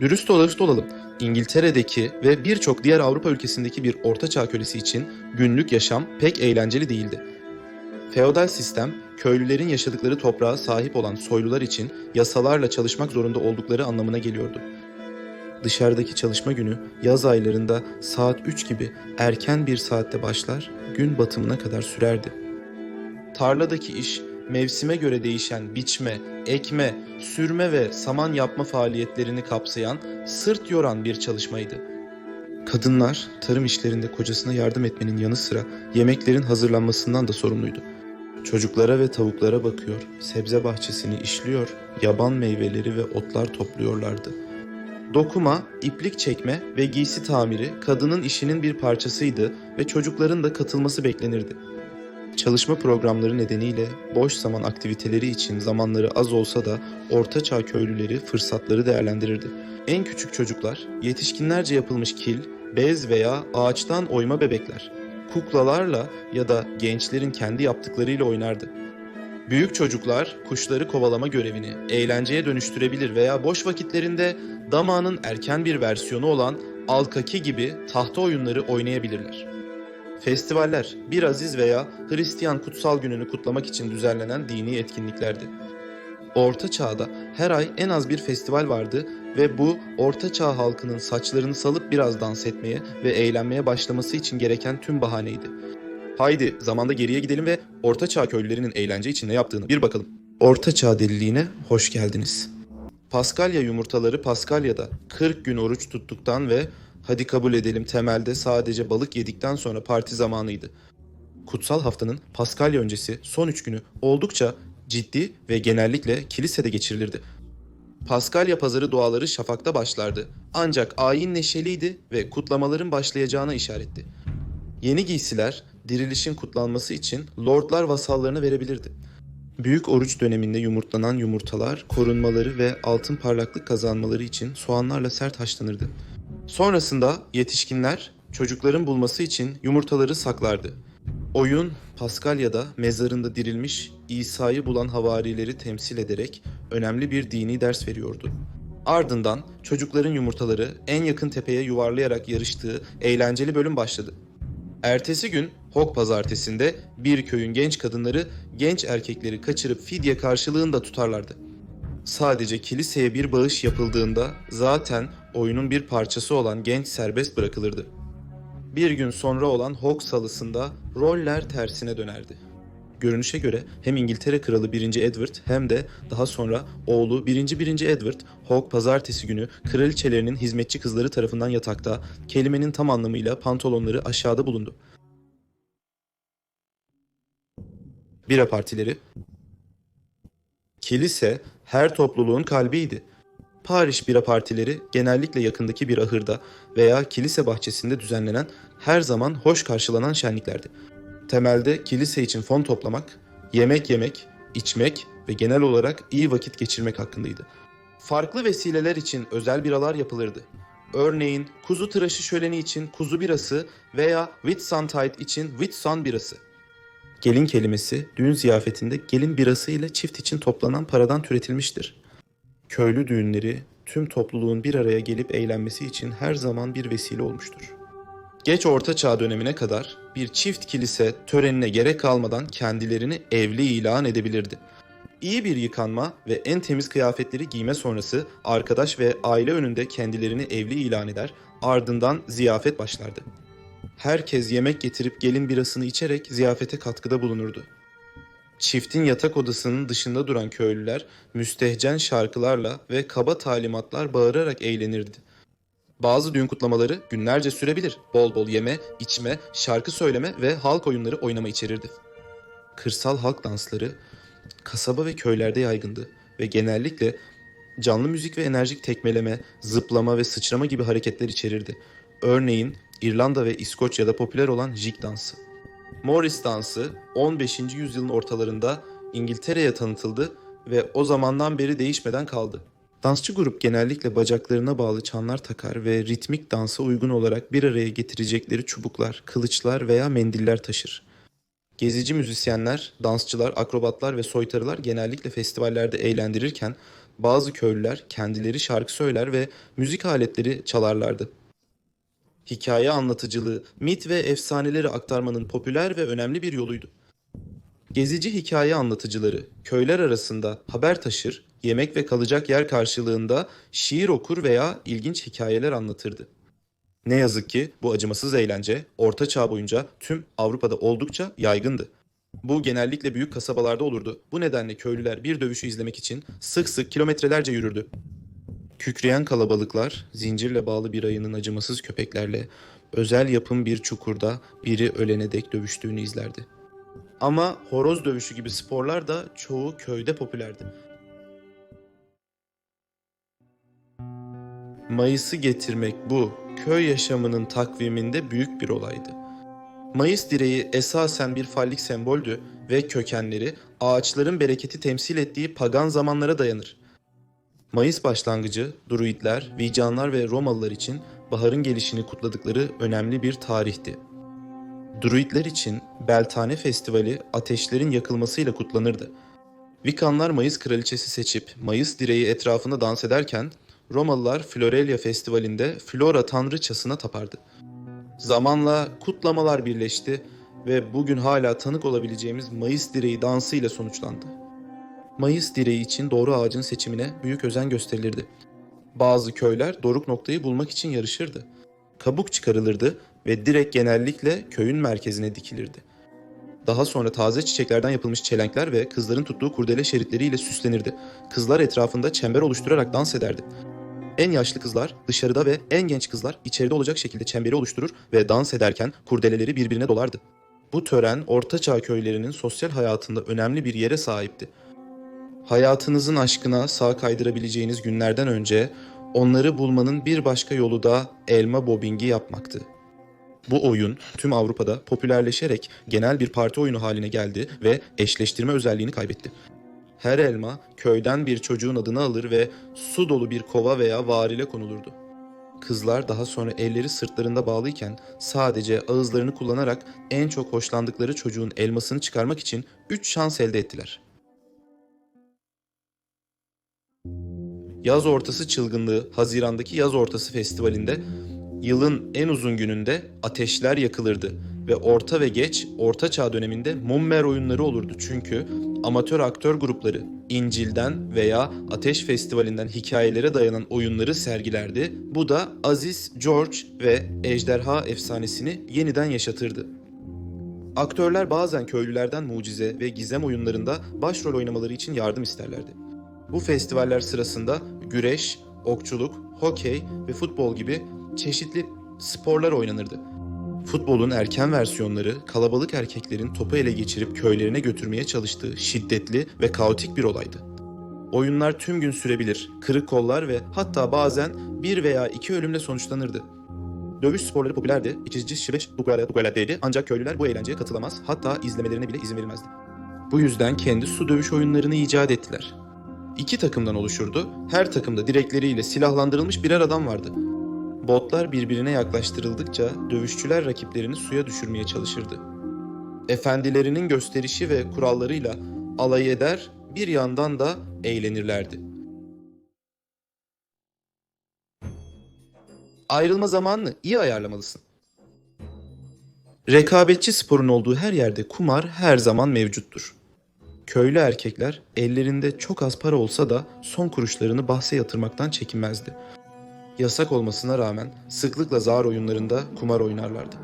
Dürüst olalım. İngiltere'deki ve birçok diğer Avrupa ülkesindeki bir ortaçağ kölesi için günlük yaşam pek eğlenceli değildi. Feodal sistem, köylülerin yaşadıkları toprağa sahip olan soylular için yasalarla çalışmak zorunda oldukları anlamına geliyordu. Dışarıdaki çalışma günü yaz aylarında saat 3 gibi erken bir saatte başlar, gün batımına kadar sürerdi. Tarladaki iş mevsime göre değişen biçme, ekme, sürme ve saman yapma faaliyetlerini kapsayan sırt yoran bir çalışmaydı. Kadınlar tarım işlerinde kocasına yardım etmenin yanı sıra yemeklerin hazırlanmasından da sorumluydu. Çocuklara ve tavuklara bakıyor, sebze bahçesini işliyor, yaban meyveleri ve otlar topluyorlardı. Dokuma, iplik çekme ve giysi tamiri kadının işinin bir parçasıydı ve çocukların da katılması beklenirdi. Çalışma programları nedeniyle boş zaman aktiviteleri için zamanları az olsa da ortaçağ köylüleri fırsatları değerlendirirdi. En küçük çocuklar yetişkinlerce yapılmış kil, bez veya ağaçtan oyma bebekler, kuklalarla ya da gençlerin kendi yaptıklarıyla oynardı. Büyük çocuklar kuşları kovalama görevini eğlenceye dönüştürebilir veya boş vakitlerinde damağının erken bir versiyonu olan alkaki gibi tahta oyunları oynayabilirler. Festivaller, bir aziz veya Hristiyan kutsal gününü kutlamak için düzenlenen dini etkinliklerdi. Orta Çağ'da her ay en az bir festival vardı ve bu Orta Çağ halkının saçlarını salıp biraz dans etmeye ve eğlenmeye başlaması için gereken tüm bahaneydi. Haydi zamanda geriye gidelim ve Orta Çağ köylülerinin eğlence için ne yaptığını bir bakalım. Orta Çağ deliliğine hoş geldiniz. Paskalya yumurtaları Paskalya'da 40 gün oruç tuttuktan ve hadi kabul edelim temelde sadece balık yedikten sonra parti zamanıydı. Kutsal haftanın Paskalya öncesi son üç günü oldukça ciddi ve genellikle kilisede geçirilirdi. Paskalya pazarı duaları şafakta başlardı. Ancak ayin neşeliydi ve kutlamaların başlayacağına işaretti. Yeni giysiler dirilişin kutlanması için lordlar vasallarına verebilirdi. Büyük oruç döneminde yumurtlanan yumurtalar korunmaları ve altın parlaklık kazanmaları için soğanlarla sert haşlanırdı. Sonrasında yetişkinler çocukların bulması için yumurtaları saklardı. Oyun Paskalya'da mezarında dirilmiş İsa'yı bulan havarileri temsil ederek önemli bir dini ders veriyordu. Ardından çocukların yumurtaları en yakın tepeye yuvarlayarak yarıştığı eğlenceli bölüm başladı. Ertesi gün Hok pazartesinde bir köyün genç kadınları genç erkekleri kaçırıp fidye karşılığında tutarlardı. Sadece kiliseye bir bağış yapıldığında zaten oyunun bir parçası olan genç serbest bırakılırdı. Bir gün sonra olan Hawk salısında roller tersine dönerdi. Görünüşe göre hem İngiltere Kralı 1. Edward hem de daha sonra oğlu 1. 1. Edward Hawk pazartesi günü kraliçelerinin hizmetçi kızları tarafından yatakta kelimenin tam anlamıyla pantolonları aşağıda bulundu. Bira partileri Kilise her topluluğun kalbiydi. Paris bira partileri genellikle yakındaki bir ahırda veya kilise bahçesinde düzenlenen her zaman hoş karşılanan şenliklerdi. Temelde kilise için fon toplamak, yemek yemek, içmek ve genel olarak iyi vakit geçirmek hakkındaydı. Farklı vesileler için özel biralar yapılırdı. Örneğin kuzu tıraşı şöleni için kuzu birası veya Whitsuntide için Whitsun birası. Gelin kelimesi düğün ziyafetinde gelin birası ile çift için toplanan paradan türetilmiştir. Köylü düğünleri tüm topluluğun bir araya gelip eğlenmesi için her zaman bir vesile olmuştur. Geç Orta Çağ dönemine kadar bir çift kilise törenine gerek kalmadan kendilerini evli ilan edebilirdi. İyi bir yıkanma ve en temiz kıyafetleri giyme sonrası arkadaş ve aile önünde kendilerini evli ilan eder, ardından ziyafet başlardı. Herkes yemek getirip gelin birasını içerek ziyafete katkıda bulunurdu. Çiftin yatak odasının dışında duran köylüler müstehcen şarkılarla ve kaba talimatlar bağırarak eğlenirdi. Bazı düğün kutlamaları günlerce sürebilir. Bol bol yeme, içme, şarkı söyleme ve halk oyunları oynama içerirdi. Kırsal halk dansları kasaba ve köylerde yaygındı ve genellikle canlı müzik ve enerjik tekmeleme, zıplama ve sıçrama gibi hareketler içerirdi. Örneğin İrlanda ve İskoçya'da popüler olan jig dansı. Morris dansı 15. yüzyılın ortalarında İngiltere'ye tanıtıldı ve o zamandan beri değişmeden kaldı. Dansçı grup genellikle bacaklarına bağlı çanlar takar ve ritmik dansa uygun olarak bir araya getirecekleri çubuklar, kılıçlar veya mendiller taşır. Gezici müzisyenler, dansçılar, akrobatlar ve soytarılar genellikle festivallerde eğlendirirken bazı köylüler kendileri şarkı söyler ve müzik aletleri çalarlardı. Hikaye anlatıcılığı, mit ve efsaneleri aktarmanın popüler ve önemli bir yoluydu. Gezici hikaye anlatıcıları köyler arasında haber taşır, yemek ve kalacak yer karşılığında şiir okur veya ilginç hikayeler anlatırdı. Ne yazık ki bu acımasız eğlence Orta Çağ boyunca tüm Avrupa'da oldukça yaygındı. Bu genellikle büyük kasabalarda olurdu. Bu nedenle köylüler bir dövüşü izlemek için sık sık kilometrelerce yürürdü. Kükreyen kalabalıklar zincirle bağlı bir ayının acımasız köpeklerle özel yapım bir çukurda biri ölene dek dövüştüğünü izlerdi. Ama horoz dövüşü gibi sporlar da çoğu köyde popülerdi. Mayıs'ı getirmek bu köy yaşamının takviminde büyük bir olaydı. Mayıs direği esasen bir fallik semboldü ve kökenleri ağaçların bereketi temsil ettiği pagan zamanlara dayanır. Mayıs başlangıcı druidler, vicanlar ve Romalılar için baharın gelişini kutladıkları önemli bir tarihti. Druidler için Beltane Festivali ateşlerin yakılmasıyla kutlanırdı. Vikanlar Mayıs kraliçesi seçip Mayıs direği etrafında dans ederken Romalılar Florelia Festivali'nde Flora tanrıçasına tapardı. Zamanla kutlamalar birleşti ve bugün hala tanık olabileceğimiz Mayıs direği dansı ile sonuçlandı. Mayıs direği için doğru ağacın seçimine büyük özen gösterilirdi. Bazı köyler doruk noktayı bulmak için yarışırdı. Kabuk çıkarılırdı ve direk genellikle köyün merkezine dikilirdi. Daha sonra taze çiçeklerden yapılmış çelenkler ve kızların tuttuğu kurdele şeritleriyle süslenirdi. Kızlar etrafında çember oluşturarak dans ederdi. En yaşlı kızlar dışarıda ve en genç kızlar içeride olacak şekilde çemberi oluşturur ve dans ederken kurdeleleri birbirine dolardı. Bu tören Ortaçağ köylerinin sosyal hayatında önemli bir yere sahipti. Hayatınızın aşkına sağ kaydırabileceğiniz günlerden önce onları bulmanın bir başka yolu da elma bobingi yapmaktı. Bu oyun tüm Avrupa'da popülerleşerek genel bir parti oyunu haline geldi ve eşleştirme özelliğini kaybetti. Her elma köyden bir çocuğun adını alır ve su dolu bir kova veya varile konulurdu. Kızlar daha sonra elleri sırtlarında bağlıyken sadece ağızlarını kullanarak en çok hoşlandıkları çocuğun elmasını çıkarmak için 3 şans elde ettiler. Yaz Ortası Çılgınlığı Haziran'daki Yaz Ortası Festivali'nde yılın en uzun gününde ateşler yakılırdı ve orta ve geç Orta Çağ döneminde mummer oyunları olurdu çünkü amatör aktör grupları İncil'den veya Ateş Festivali'nden hikayelere dayanan oyunları sergilerdi. Bu da Aziz, George ve Ejderha efsanesini yeniden yaşatırdı. Aktörler bazen köylülerden mucize ve gizem oyunlarında başrol oynamaları için yardım isterlerdi. Bu festivaller sırasında güreş, okçuluk, hokey ve futbol gibi çeşitli sporlar oynanırdı. Futbolun erken versiyonları kalabalık erkeklerin topu ele geçirip köylerine götürmeye çalıştığı şiddetli ve kaotik bir olaydı. Oyunlar tüm gün sürebilir, kırık kollar ve hatta bazen bir veya iki ölümle sonuçlanırdı. Dövüş sporları popülerdi, içici şireş dukuladeydi ancak köylüler bu eğlenceye katılamaz hatta izlemelerine bile izin verilmezdi. Bu yüzden kendi su dövüş oyunlarını icat ettiler. İki takımdan oluşurdu, her takımda direkleriyle silahlandırılmış birer adam vardı. Botlar birbirine yaklaştırıldıkça dövüşçüler rakiplerini suya düşürmeye çalışırdı. Efendilerinin gösterişi ve kurallarıyla alay eder, bir yandan da eğlenirlerdi. Ayrılma zamanını iyi ayarlamalısın. Rekabetçi sporun olduğu her yerde kumar her zaman mevcuttur. Köylü erkekler ellerinde çok az para olsa da son kuruşlarını bahse yatırmaktan çekinmezdi yasak olmasına rağmen sıklıkla zar oyunlarında kumar oynarlardı.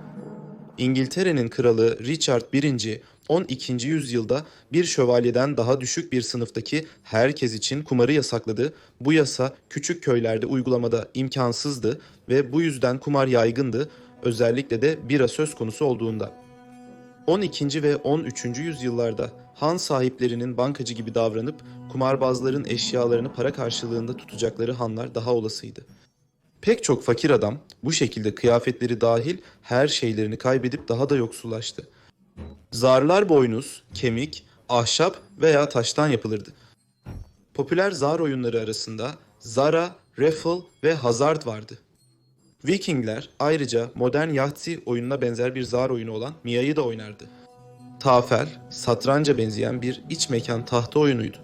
İngiltere'nin kralı Richard I 12. yüzyılda bir şövalyeden daha düşük bir sınıftaki herkes için kumarı yasakladı. Bu yasa küçük köylerde uygulamada imkansızdı ve bu yüzden kumar yaygındı, özellikle de bira söz konusu olduğunda. 12. ve 13. yüzyıllarda han sahiplerinin bankacı gibi davranıp kumarbazların eşyalarını para karşılığında tutacakları hanlar daha olasıydı. Pek çok fakir adam bu şekilde kıyafetleri dahil her şeylerini kaybedip daha da yoksullaştı. Zarlar boynuz, kemik, ahşap veya taştan yapılırdı. Popüler zar oyunları arasında Zara, Raffle ve Hazard vardı. Vikingler ayrıca modern Yahtzee oyununa benzer bir zar oyunu olan Mia'yı da oynardı. Tafel, satranca benzeyen bir iç mekan tahta oyunuydu.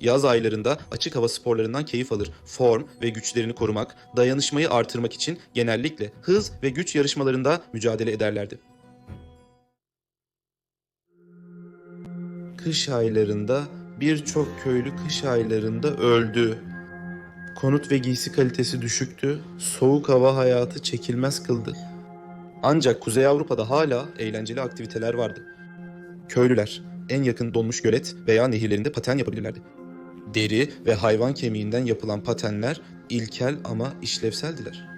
Yaz aylarında açık hava sporlarından keyif alır. Form ve güçlerini korumak, dayanışmayı artırmak için genellikle hız ve güç yarışmalarında mücadele ederlerdi. Kış aylarında birçok köylü kış aylarında öldü. Konut ve giysi kalitesi düşüktü. Soğuk hava hayatı çekilmez kıldı. Ancak Kuzey Avrupa'da hala eğlenceli aktiviteler vardı. Köylüler en yakın donmuş gölet veya nehirlerinde paten yapabilirlerdi. Deri ve hayvan kemiğinden yapılan patenler ilkel ama işlevseldiler.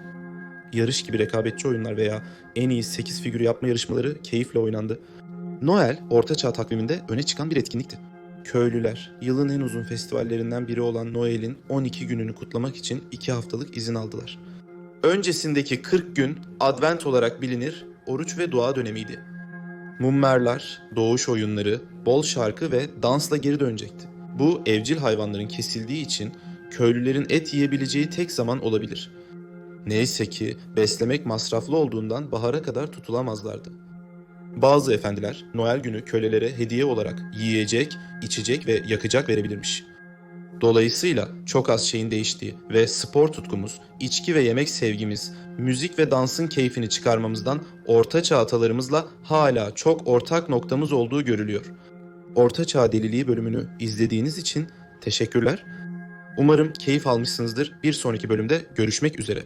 Yarış gibi rekabetçi oyunlar veya en iyi 8 figür yapma yarışmaları keyifle oynandı. Noel, Ortaçağ takviminde öne çıkan bir etkinlikti. Köylüler, yılın en uzun festivallerinden biri olan Noel'in 12 gününü kutlamak için 2 haftalık izin aldılar. Öncesindeki 40 gün Advent olarak bilinir, oruç ve dua dönemiydi. Mummerler, doğuş oyunları, bol şarkı ve dansla geri dönecekti. Bu evcil hayvanların kesildiği için köylülerin et yiyebileceği tek zaman olabilir. Neyse ki beslemek masraflı olduğundan bahara kadar tutulamazlardı. Bazı efendiler Noel günü kölelere hediye olarak yiyecek, içecek ve yakacak verebilirmiş. Dolayısıyla çok az şeyin değiştiği ve spor tutkumuz, içki ve yemek sevgimiz, müzik ve dansın keyfini çıkarmamızdan orta çağ atalarımızla hala çok ortak noktamız olduğu görülüyor. Orta Çağ Deliliği bölümünü izlediğiniz için teşekkürler. Umarım keyif almışsınızdır. Bir sonraki bölümde görüşmek üzere.